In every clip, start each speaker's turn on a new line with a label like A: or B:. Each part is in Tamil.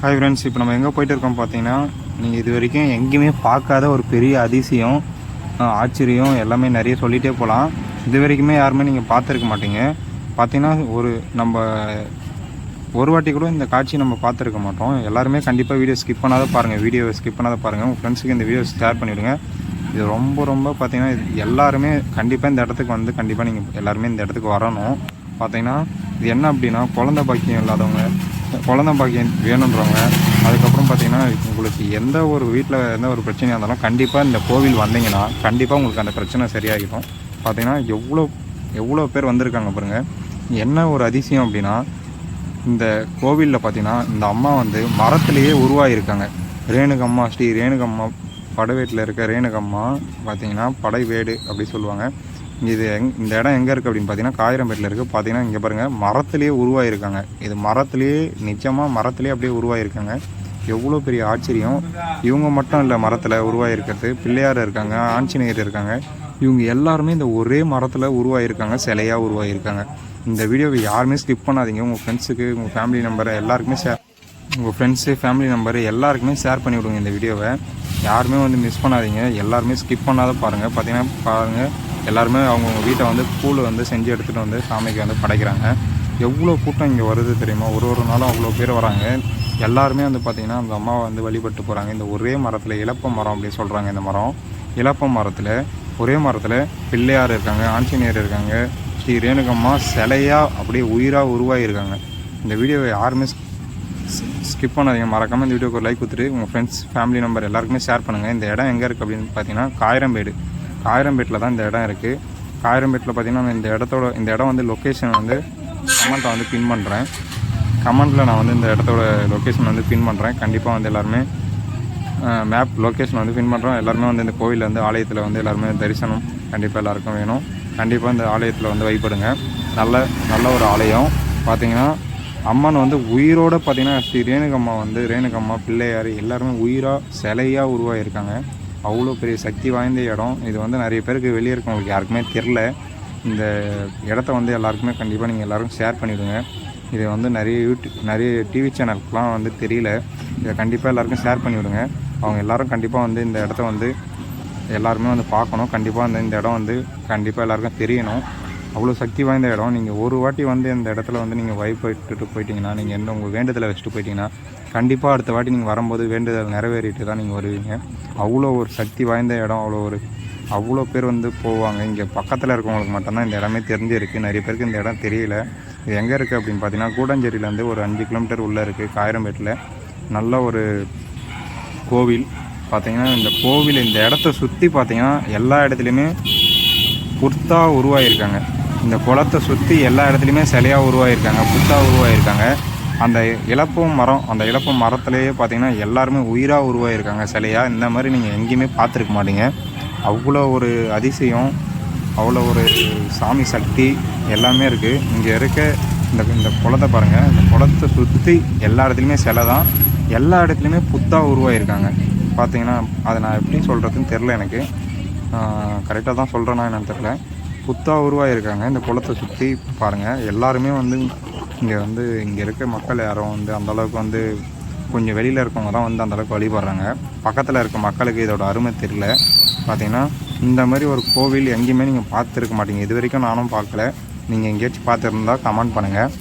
A: ஹாய் ஃப்ரெண்ட்ஸ் இப்போ நம்ம எங்கே போயிட்டு இருக்கோம் பார்த்தீங்கன்னா நீங்கள் இது வரைக்கும் எங்கேயுமே பார்க்காத ஒரு பெரிய அதிசயம் ஆச்சரியம் எல்லாமே நிறைய சொல்லிகிட்டே போகலாம் இது வரைக்குமே யாருமே நீங்கள் பார்த்துருக்க மாட்டீங்க. பார்த்தீங்கன்னா ஒரு நம்ம ஒரு வாட்டி கூட இந்த காட்சி நம்ம பார்த்துருக்க மாட்டோம். எல்லாருமே கண்டிப்பாக வீடியோ ஸ்கிப் பண்ணாத பாருங்கள் வீடியோவை ஸ்கிப் பண்ணாத பாருங்கள் உங்கள் ஃப்ரெண்ட்ஸுக்கு இந்த வீடியோ ஷேர் பண்ணிவிடுங்க இது ரொம்ப ரொம்ப பார்த்தீங்கன்னா இது எல்லாருமே கண்டிப்பாக இந்த இடத்துக்கு வந்து கண்டிப்பாக நீங்கள் எல்லாருமே இந்த இடத்துக்கு வரணும். பார்த்தீங்கன்னா இது என்ன அப்படின்னா குழந்தை பாக்கியம் இல்லாதவங்க குழந்த பாக்கியம் வேணுன்றவங்க அதுக்கப்புறம் பார்த்தீங்கன்னா உங்களுக்கு எந்த ஒரு வீட்டில் எந்த ஒரு பிரச்சனையாக இருந்தாலும் கண்டிப்பாக இந்த கோவில் வந்தீங்கன்னா கண்டிப்பாக உங்களுக்கு அந்த பிரச்சனை சரியாகிடும். பார்த்தீங்கன்னா எவ்வளோ எவ்வளோ பேர் வந்திருக்காங்க பாருங்கள் என்ன ஒரு அதிசயம் அப்படின்னா இந்த கோவிலில் பார்த்தீங்கன்னா இந்த அம்மா வந்து மரத்துலேயே உருவாகியிருக்காங்க. ரேணுகம்மா ஸ்ரீ ரேணுகம்மா படவேட்டில் இருக்க ரேணுகம்மா பார்த்தீங்கன்னா படைவேடு அப்படி சொல்லுவாங்க. இது எங் இந்த இடம் எங்கே இருக்குது அப்படின்னு பார்த்தீங்கன்னா காயிரம்பேட்டில் இருக்குது பார்த்தீங்கன்னா இங்கே பாருங்கள் மரத்துலேயே உருவாகியிருக்காங்க இது மரத்துலேயே நிஜமாக மரத்துலேயே அப்படியே உருவாகியிருக்காங்க எவ்வளோ பெரிய ஆச்சரியம். இவங்க மட்டும் இல்லை மரத்தில் உருவாகிருக்கிறது பிள்ளையார் இருக்காங்க ஆஞ்சநேயர் இருக்காங்க. இவங்க எல்லாருமே இந்த ஒரே மரத்தில் உருவாகியிருக்காங்க சிலையாக உருவாகியிருக்காங்க இந்த வீடியோவை யாருமே ஸ்கிப் பண்ணாதீங்க. உங்கள் ஃப்ரெண்ட்ஸுக்கு உங்கள் ஃபேமிலி நம்பரை எல்லாருக்குமே ஷேர் உங்கள் ஃப்ரெண்ட்ஸு ஃபேமிலி நம்பரு எல்லாருக்குமே ஷேர் பண்ணி விடுங்க இந்த வீடியோவை. யாருமே வந்து மிஸ் பண்ணாதீங்க. எல்லாருமே ஸ்கிப் பண்ணாத பாருங்கள் பார்த்தீங்கன்னா பாருங்கள் எல்லாருமே அவங்கவுங்க வீட்டை வந்து கூழ் வந்து செஞ்சு எடுத்துகிட்டு வந்து சாமிக்கு வந்து படைக்கிறாங்க. எவ்வளோ கூட்டம் இங்கே வருது தெரியுமா? ஒரு ஒரு நாளும் அவ்வளோ பேர் வராங்க. எல்லாருமே வந்து பார்த்திங்கன்னா அந்த அம்மாவை வந்து வழிபட்டு போகிறாங்க இந்த ஒரே மரத்தில் இலப்ப மரம் அப்படின்னு சொல்கிறாங்க இந்த மரம். இலப்ப மரத்தில் ஒரே மரத்தில் பிள்ளையார் இருக்காங்க ஆஞ்சநேயர் இருக்காங்க. ஸ்ரீ ரேணுகம்மா சிலையாக அப்படியே உயிராக உருவாகியிருக்காங்க. இந்த வீடியோவை யாருமே ஸ்கிப் பண்ணாதீங்க. மறக்காமல் இந்த வீடியோக்கு ஒரு லைக் கொடுத்துட்டு உங்கள் ஃப்ரெண்ட்ஸ் ஃபேமிலி நம்பர் எல்லாருக்குமே ஷேர் பண்ணுங்கள் இந்த இடம் எங்கே இருக்குது அப்படின்னு பார்த்தீங்கன்னா காயிரம்பேடு. காயிரம்பேட்டில் தான் இந்த இடம் இருக்குது காயிரம்பேட்டில் பார்த்தீங்கன்னா இந்த இடத்தோட இந்த இடம் வந்து லொக்கேஷன் வந்து கமெண்ட்டை வந்து பின் பண்ணுறேன் கமெண்ட்டில் நான் வந்து இந்த இடத்தோட லொக்கேஷன் வந்து பின் பண்ணுறேன் கண்டிப்பாக வந்து எல்லாருமே மேப் லொக்கேஷன் வந்து பின் பண்ணுறோம் எல்லாருமே வந்து இந்த கோவிலில் வந்து ஆலயத்தில் வந்து எல்லாருமே தரிசனம் கண்டிப்பாக எல்லாருக்கும் வேணும். கண்டிப்பாக இந்த ஆலயத்தில் வந்து வழிபடுங்க. நல்ல நல்ல ஒரு ஆலயம். பார்த்திங்கன்னா அம்மன் வந்து உயிரோட பார்த்திங்கன்னா ஸ்ரீ ரேணுகம்மா வந்து ரேணுகம்மா பிள்ளையார் எல்லாருமே உயிராக சிலையாக உருவாகியிருக்காங்க. அவ்வளோ பெரிய சக்தி வாய்ந்த இடம். இது வந்து நிறைய பேருக்கு வெளியே இருக்கவங்களுக்கு யாருக்குமே தெரில. இந்த இடத்த வந்து எல்லாருக்குமே கண்டிப்பாக நீங்கள் எல்லோரும் ஷேர் பண்ணிவிடுங்க இது வந்து நிறைய யூடியூப் நிறைய டிவி சேனலுக்குலாம் வந்து தெரியல. இதை கண்டிப்பாக எல்லாருக்கும் ஷேர் பண்ணிவிடுங்க. அவங்க எல்லாரும் கண்டிப்பாக வந்து இந்த இடத்த வந்து எல்லாருமே வந்து பார்க்கணும். கண்டிப்பாக அந்த இந்த இடம் வந்து கண்டிப்பாக எல்லாருக்கும் தெரியணும். அவ்வளோ சக்தி வாய்ந்த இடம். நீங்கள் ஒரு வாட்டி வந்து இந்த இடத்துல வந்து நீங்கள் வைப்பிட்டு போயிட்டீங்கன்னா நீங்கள் என்ன உங்கள் வேண்டுதலை வச்சுட்டு போயிட்டீங்கன்னா கண்டிப்பாக அடுத்த வாட்டி நீங்கள் வரும்போது வேண்டுதல் நிறைவேறிட்டு தான் நீங்கள் வருவீங்க. அவ்வளோ ஒரு சக்தி வாய்ந்த இடம் அவ்வளோ ஒரு அவ்வளோ பேர் வந்து போவாங்க. இங்கே பக்கத்தில் இருக்கவங்களுக்கு மட்டும்தான் இந்த இடமே தெரிஞ்சிருக்கு. நிறைய பேருக்கு இந்த இடம் தெரியல. இது எங்கே இருக்குது அப்படின்னு பார்த்தீங்கன்னா கூடஞ்சேரியிலேருந்து ஒரு அஞ்சு கிலோமீட்டர் உள்ளே இருக்குது காயிரம்பேட்டில் நல்ல ஒரு கோவில். பார்த்தீங்கன்னா இந்த கோவில் இந்த இடத்த சுற்றி பார்த்தீங்கன்னா எல்லா இடத்துலையுமே புர்த்தாக உருவாகியிருக்காங்க. இந்த குளத்தை சுற்றி எல்லா இடத்துலையுமே சிலையாக உருவாகியிருக்காங்க புத்தாக உருவாகியிருக்காங்க அந்த இழப்பும் மரம் அந்த இலப்பம் மரத்துலேயே பார்த்தீங்கன்னா எல்லாருமே உயிராக உருவாகியிருக்காங்க சிலையாக இந்த மாதிரி நீங்கள் எங்கேயுமே பார்த்துருக்க மாட்டீங்க. அவ்வளோ ஒரு அதிசயம் அவ்வளோ ஒரு சாமி சக்தி எல்லாமே இருக்குது இங்கே இருக்க இந்த இந்த குளத்தை பாருங்கள் இந்த குளத்தை சுற்றி எல்லா இடத்துலையுமே சிலை தான். எல்லா இடத்துலையுமே புத்தாக உருவாகியிருக்காங்க பார்த்தீங்கன்னா அதை நான் எப்படி சொல்கிறதுன்னு தெரில எனக்கு. கரெக்டாக தான் சொல்கிறேன்னா என்னன்னு தெரில புத்தாக உருவாகியிருக்காங்க இந்த குளத்தை சுற்றி பாருங்கள் எல்லாருமே வந்து இங்கே வந்து இங்கே இருக்க மக்கள் யாரும் வந்து அந்தளவுக்கு வந்து கொஞ்சம் வெளியில் இருக்கவங்க தான் வந்து அந்தளவுக்கு வழிபடுறாங்க. பக்கத்தில் இருக்க மக்களுக்கு இதோட அருமை தெரியல. பார்த்தீங்கன்னா இந்த மாதிரி ஒரு கோவில் எங்கேயுமே நீங்கள் பார்த்துருக்க மாட்டீங்க. இது வரைக்கும் நானும் பார்க்கல. நீங்கள் எங்கேயாச்சும் பார்த்துருந்தா கமெண்ட் பண்ணுங்கள்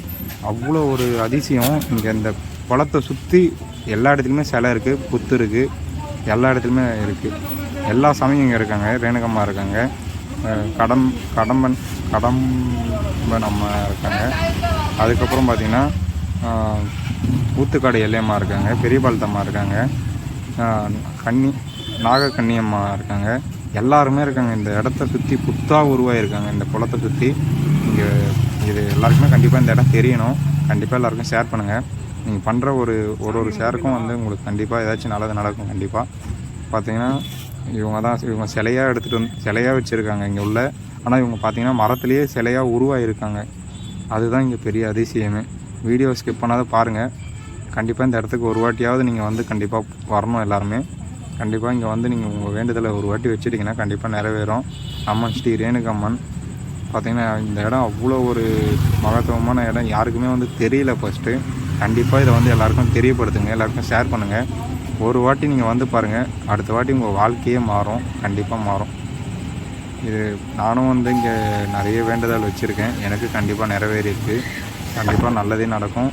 A: அவ்வளோ ஒரு அதிசயம். இங்கே இந்த குளத்தை சுற்றி எல்லா இடத்துலையுமே சிலை இருக்குது புத்து இருக்குது எல்லா இடத்துலையுமே இருக்குது எல்லா சாமியும் இங்கே இருக்காங்க. ரேணுகம்மா இருக்காங்க. கடம் கடம்பன் கடம்பன் அம்மா இருக்காங்க. அதுக்கப்புறம் பார்த்திங்கன்னா ஊத்துக்காடு எல்லையம்மா இருக்காங்க பெரியபாலத்தம்மா இருக்காங்க கன்னி நாகக்கண்ணியம்மா இருக்காங்க. எல்லாருமே இருக்காங்க. இந்த இடத்த சுற்றி புத்தாக உருவாகிருக்காங்க இந்த குளத்தை சுற்றி இங்கே இது எல்லாருக்குமே கண்டிப்பாக இந்த இடம் தெரியணும். கண்டிப்பாக எல்லாருக்கும் ஷேர் பண்ணுங்கள் நீங்கள் பண்ணுற ஒரு ஒரு ஒரு ஷேருக்கும் வந்து உங்களுக்கு கண்டிப்பாக ஏதாச்சும் நல்லது நடக்கும். கண்டிப்பாக பார்த்தீங்கன்னா இவங்க தான் இவங்க சிலையாக எடுத்துகிட்டு வந்து சிலையாக வச்சுருக்காங்க இங்கே உள்ள. ஆனால் இவங்க பார்த்தீங்கன்னா மரத்துலேயே சிலையாக உருவாகிருக்காங்க அதுதான் இங்கே பெரிய அதிசயமே. வீடியோ ஸ்கிப் பண்ணாத பாருங்கள் கண்டிப்பாக இந்த இடத்துக்கு ஒரு வாட்டியாவது நீங்கள் வந்து கண்டிப்பாக வரணும் எல்லாருமே. கண்டிப்பாக இங்கே வந்து நீங்கள் உங்கள் வேண்டுதலை ஒரு வாட்டி வச்சுட்டிங்கன்னா கண்டிப்பாக நிறைவேறும். அம்மன் ஸ்ரீ ரேணுகம்மன். பார்த்திங்கன்னா இந்த இடம் அவ்வளோ ஒரு மகத்துவமான இடம். யாருக்குமே வந்து தெரியல ஃபஸ்ட்டு
B: கண்டிப்பாக இதை வந்து எல்லாருக்கும் தெரியப்படுத்துங்க எல்லாருக்கும் ஷேர் பண்ணுங்கள் ஒரு வாட்டி நீங்கள் வந்து பாருங்கள் அடுத்த வாட்டி உங்கள் வாழ்க்கையே மாறும். கண்டிப்பாக மாறும். இது நானும் வந்து இங்கே நிறைய வேண்டுதல் வச்சுருக்கேன். எனக்கு கண்டிப்பாக நிறைவேறியிருக்கு. கண்டிப்பாக நல்லதே நடக்கும்.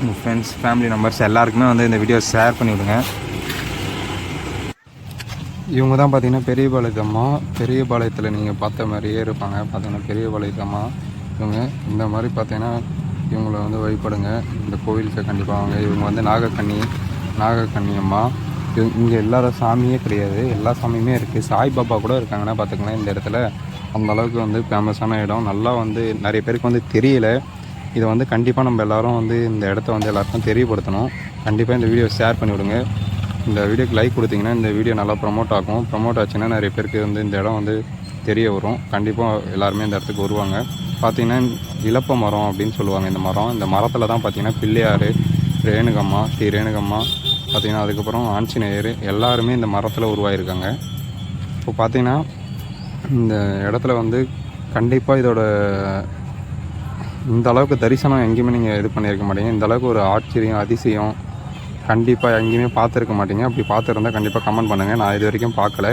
B: உங்கள் ஃப்ரெண்ட்ஸ் ஃபேமிலி மெம்பர்ஸ் எல்லாருக்குமே வந்து இந்த வீடியோ ஷேர் பண்ணிவிடுங்க இவங்க தான் பார்த்தீங்கன்னா பெரிய பெரியபாளையத்தில் நீங்கள் பார்த்த மாதிரியே இருப்பாங்க. பார்த்தீங்கன்னா பெரியபாளையத்தம்மா இவங்க இந்த மாதிரி பார்த்தீங்கன்னா இவங்கள வந்து வழிபடுங்க. இந்த கோவிலுக்கு கண்டிப்பாக வாங்க. இவங்க வந்து நாகக்கண்ணி நாகக்கண்ணியம்மா. இது இங்கே இல்லாத சாமியே கிடையாது. எல்லா சாமியுமே இருக்குது சாய்பாபா கூட இருக்காங்கன்னா பார்த்துக்கலாம் இந்த இடத்துல. அந்த அளவுக்கு வந்து ஃபேமஸான இடம். நல்லா வந்து நிறைய பேருக்கு வந்து தெரியல. இதை வந்து கண்டிப்பாக நம்ம எல்லாரும் வந்து இந்த இடத்த வந்து எல்லாருக்கும் தெரியப்படுத்தணும். கண்டிப்பாக இந்த வீடியோ ஷேர் பண்ணி விடுங்க இந்த வீடியோக்கு லைக் கொடுத்தீங்கன்னா இந்த வீடியோ நல்லா ப்ரமோட் ஆகும். ப்ரமோட் ஆச்சுன்னா நிறைய பேருக்கு வந்து இந்த இடம் வந்து தெரிய வரும். கண்டிப்பாக எல்லாருமே இந்த இடத்துக்கு வருவாங்க. பார்த்தீங்கன்னா இழப்ப மரம் அப்படின்னு சொல்லுவாங்க. இந்த மரம் இந்த மரத்தில் தான் பார்த்தீங்கன்னா பிள்ளையார் ரேணுகம்மா ஸ்ரீ ரேணுகம்மா பார்த்திங்கன்னா அதுக்கப்புறம் ஆஞ்சநேயர் எல்லாருமே இந்த மரத்தில் உருவாயிருக்காங்க. இப்போ பார்த்திங்கன்னா இந்த இடத்துல வந்து கண்டிப்பாக இதோட இந்த அளவுக்கு தரிசனம் எங்கேயுமே நீங்கள் இது பண்ணியிருக்க மாட்டீங்க. இந்த அளவுக்கு ஒரு ஆச்சரியம் அதிசயம் கண்டிப்பாக எங்கேயுமே பார்த்துருக்க மாட்டீங்க. அப்படி பார்த்துருந்தா கண்டிப்பாக கமெண்ட் பண்ணுங்கள் நான் இது வரைக்கும் பார்க்கல.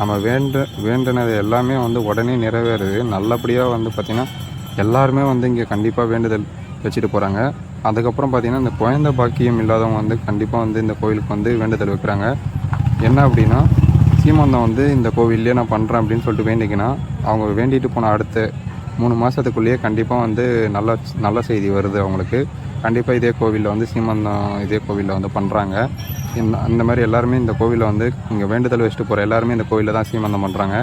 B: நம்ம வேண்ட வேண்டினது எல்லாமே வந்து உடனே நிறைவேறுது. நல்லபடியாக வந்து பார்த்திங்கன்னா எல்லாருமே வந்து இங்கே கண்டிப்பாக வேண்டுதல் வச்சுட்டு போகிறாங்க அதுக்கப்புறம் பார்த்திங்கன்னா இந்த குழந்தை பாக்கியம் இல்லாதவங்க வந்து கண்டிப்பாக வந்து இந்த கோவிலுக்கு வந்து வேண்டுதல் வைக்கிறாங்க. என்ன அப்படின்னா சீமந்தம் வந்து இந்த கோவில்லையே நான் பண்ணுறேன் அப்படின்னு சொல்லிட்டு வேண்டிக்கினா அவங்க வேண்டிட்டு போன அடுத்த மூணு மாதத்துக்குள்ளேயே கண்டிப்பாக வந்து நல்ல நல்ல செய்தி வருது அவங்களுக்கு. கண்டிப்பாக இதே கோவிலில் வந்து சீமந்தம் இதே கோவிலில் வந்து பண்ணுறாங்க இந்த அந்த மாதிரி எல்லாருமே இந்த கோவிலில் வந்து இங்கே வேண்டுதல் வச்சுட்டு போகிற எல்லாருமே இந்த கோவிலில் தான் சீமந்தம் பண்ணுறாங்க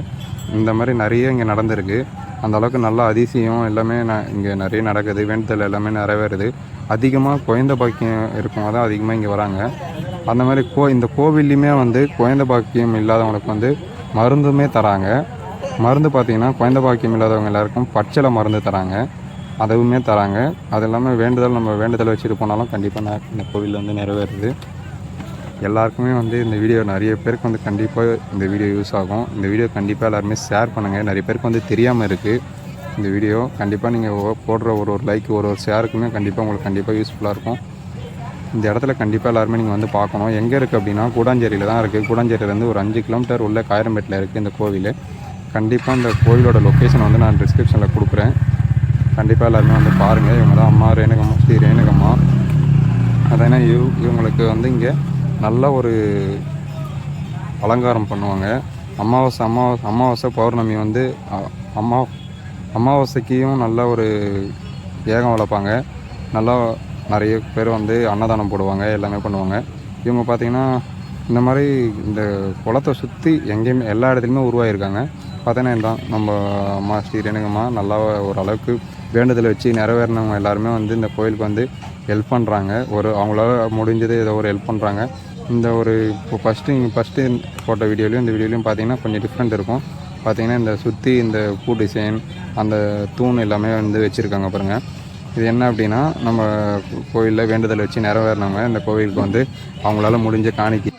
B: இந்த மாதிரி நிறைய இங்கே நடந்திருக்கு. அந்த அளவுக்கு நல்ல அதிசயம் எல்லாமே நான் இங்கே நிறைய நடக்குது. வேண்டுதல் எல்லாமே நிறைவேறுது. அதிகமாக குழந்த பாக்கியம் இருக்கவங்க தான் அதிகமாக இங்கே வராங்க. அந்த மாதிரி கோ இந்த கோவில்லையுமே வந்து குழந்த பாக்கியம் இல்லாதவங்களுக்கு வந்து மருந்துமே தராங்க. மருந்து பார்த்திங்கன்னா குழந்த பாக்கியம் இல்லாதவங்க எல்லாருக்கும் பச்சளை மருந்து தராங்க. அதுவுமே தராங்க. அது இல்லாமல் வேண்டுதல் நம்ம வேண்டுதல் வச்சுட்டு போனாலும் கண்டிப்பாக இந்த கோவிலில் வந்து நிறைவேறுது. எல்லாருக்குமே வந்து இந்த வீடியோ நிறைய பேருக்கு வந்து கண்டிப்பாக இந்த வீடியோ யூஸ் ஆகும். இந்த வீடியோ கண்டிப்பாக எல்லாருமே ஷேர் பண்ணுங்கள் நிறைய பேருக்கு வந்து தெரியாமல் இருக்குது இந்த வீடியோ கண்டிப்பாக நீங்கள் போடுற ஒரு ஒரு லைக் ஒரு ஒரு ஷேருக்குமே கண்டிப்பாக உங்களுக்கு கண்டிப்பாக யூஸ்ஃபுல்லாக இருக்கும். இந்த இடத்துல கண்டிப்பாக எல்லாருமே நீங்கள் வந்து பார்க்கணும். எங்கே இருக்குது அப்படின்னா கூடாஞ்சேரியில் தான் இருக்குது கூடாஞ்சேரியிலேருந்து ஒரு அஞ்சு கிலோமீட்டர் உள்ள காயரம்பேட்டில் இருக்குது இந்த கோவில். கண்டிப்பாக இந்த கோவிலோட லொக்கேஷன் வந்து நான் டிஸ்கிரிப்ஷனில் கொடுக்குறேன். கண்டிப்பாக எல்லாருமே வந்து பாருங்கள் இவங்க தான் அம்மா ரேணுகம்மா ஸ்ரீ ரேணுகம்மா. அதனால் இவ் இவங்களுக்கு வந்து இங்கே நல்ல ஒரு அலங்காரம் பண்ணுவாங்க. அமாவாசை அமாவாசை அமாவாசை பௌர்ணமி வந்து அம்மா அமாவாசைக்கும் நல்ல ஒரு ஏகம் வளர்ப்பாங்க. நல்லா நிறைய பேர் வந்து அன்னதானம் போடுவாங்க எல்லாமே பண்ணுவாங்க. இவங்க பார்த்திங்கன்னா இந்த மாதிரி இந்த குளத்தை சுற்றி எங்கேயுமே எல்லா இடத்துலையுமே உருவாகிருக்காங்க பார்த்தீங்கன்னா தான் நம்ம அம்மா ஸ்ரீ நல்லா ஓரளவுக்கு வேண்டுதல் வச்சு நிறைவேறினவங்க எல்லாருமே வந்து இந்த கோயிலுக்கு வந்து ஹெல்ப் பண்ணுறாங்க ஒரு அவங்களால முடிஞ்சது ஏதோ ஒரு ஹெல்ப் பண்ணுறாங்க இந்த ஒரு இப்போ ஃபஸ்ட்டு இங்கே ஃபஸ்ட்டு போட்ட வீடியோலையும் இந்த வீடியோலையும் பார்த்தீங்கன்னா கொஞ்சம் டிஃப்ரெண்ட் இருக்கும். பார்த்திங்கன்னா இந்த சுற்றி இந்த பூ டிசைன் அந்த தூண் எல்லாமே வந்து வச்சுருக்காங்க பாருங்கள் இது என்ன அப்படின்னா நம்ம கோயிலில் வேண்டுதல் வச்சு நிறைவேறினவங்க இந்த கோவிலுக்கு வந்து அவங்களால முடிஞ்ச காணிக்கை